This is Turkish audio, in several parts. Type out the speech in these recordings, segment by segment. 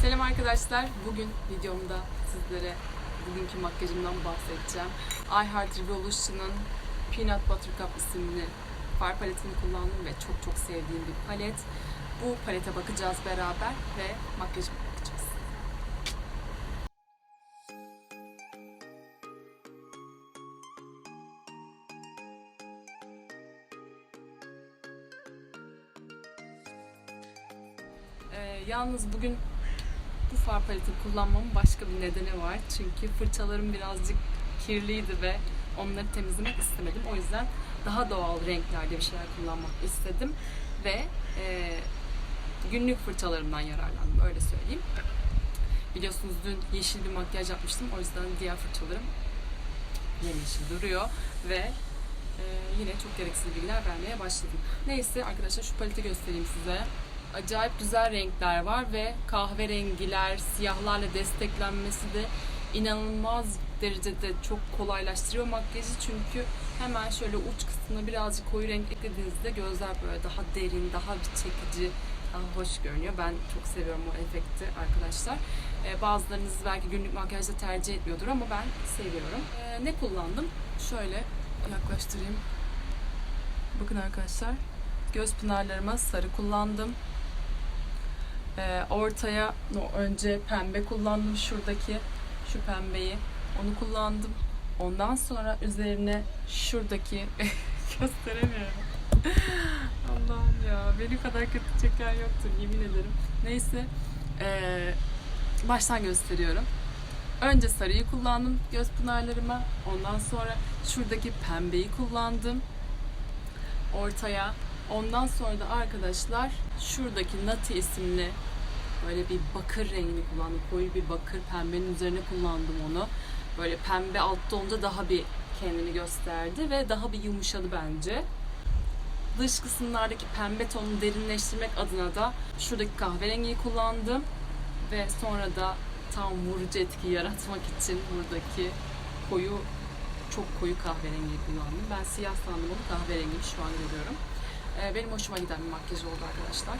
Selam arkadaşlar. Bugün videomda sizlere bugünkü makyajımdan bahsedeceğim. I Heart Revolution'ın Peanut Buttercup isimli far paletini kullandım ve çok çok sevdiğim bir palet. Bu palete bakacağız beraber ve makyajıma bakacağız. Ee, yalnız bugün bu far paletini kullanmamın başka bir nedeni var. Çünkü fırçalarım birazcık kirliydi ve onları temizlemek istemedim. O yüzden daha doğal renklerde bir şeyler kullanmak istedim. Ve e, günlük fırçalarımdan yararlandım öyle söyleyeyim. Biliyorsunuz dün yeşil bir makyaj yapmıştım. O yüzden diğer fırçalarım yemyeşil duruyor ve e, yine çok gereksiz bilgiler vermeye başladım. Neyse arkadaşlar şu paleti göstereyim size. Acayip güzel renkler var ve kahverengiler, siyahlarla desteklenmesi de inanılmaz derecede çok kolaylaştırıyor makyajı çünkü hemen şöyle uç kısmına birazcık koyu renk eklediğinizde gözler böyle daha derin, daha bir çekici, daha hoş görünüyor. Ben çok seviyorum o efekti arkadaşlar. Ee, bazılarınız belki günlük makyajda tercih etmiyordur ama ben seviyorum. Ee, ne kullandım? Şöyle yaklaştırayım. Bakın arkadaşlar. Göz pınarlarıma sarı kullandım. Ee, ortaya no, önce pembe kullandım şuradaki şu pembeyi. Onu kullandım. Ondan sonra üzerine şuradaki gösteremiyorum. Allah'ım ya beni kadar kötü çeken yoktur yemin ederim. Neyse ee, baştan gösteriyorum. Önce sarıyı kullandım göz pınarlarıma. Ondan sonra şuradaki pembeyi kullandım ortaya. Ondan sonra da arkadaşlar şuradaki Nati isimli böyle bir bakır rengini kullandım. Koyu bir bakır pembenin üzerine kullandım onu. Böyle pembe altta olunca daha bir kendini gösterdi ve daha bir yumuşadı bence. Dış kısımlardaki pembe tonunu derinleştirmek adına da şuradaki kahverengiyi kullandım. Ve sonra da tam vurucu etki yaratmak için buradaki koyu çok koyu kahverengi kullandım. Ben siyah sandım onu kahverengiymiş şu an görüyorum. Ee, benim hoşuma giden bir makyaj oldu arkadaşlar.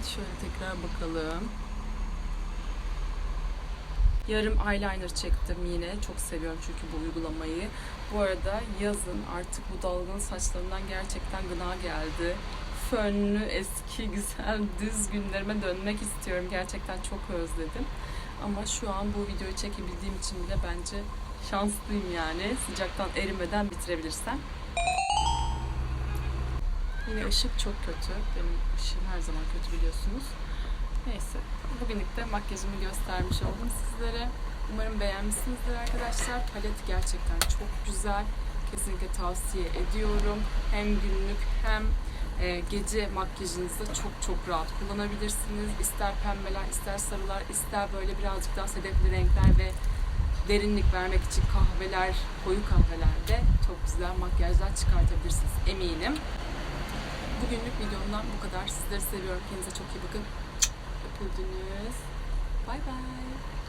Evet şöyle tekrar bakalım. Yarım eyeliner çektim yine. Çok seviyorum çünkü bu uygulamayı. Bu arada yazın artık bu dalgalı saçlarımdan gerçekten gına geldi. Fönlü, eski, güzel, düz günlerime dönmek istiyorum. Gerçekten çok özledim. Ama şu an bu videoyu çekebildiğim için bile bence şanslıyım yani. Sıcaktan erimeden bitirebilirsem. Yine ışık çok kötü. Benim ışığım her zaman kötü biliyorsunuz. Neyse. Bugünlük de makyajımı göstermiş oldum sizlere. Umarım beğenmişsinizdir arkadaşlar. Palet gerçekten çok güzel. Kesinlikle tavsiye ediyorum. Hem günlük hem e, gece makyajınızda çok çok rahat kullanabilirsiniz. İster pembeler, ister sarılar, ister böyle birazcık daha sedefli renkler ve derinlik vermek için kahveler, koyu kahvelerde çok güzel makyajlar çıkartabilirsiniz eminim. Bugünlük videomdan bu kadar. Sizleri seviyorum. Kendinize çok iyi bakın. Öpüldünüz. Bay bay.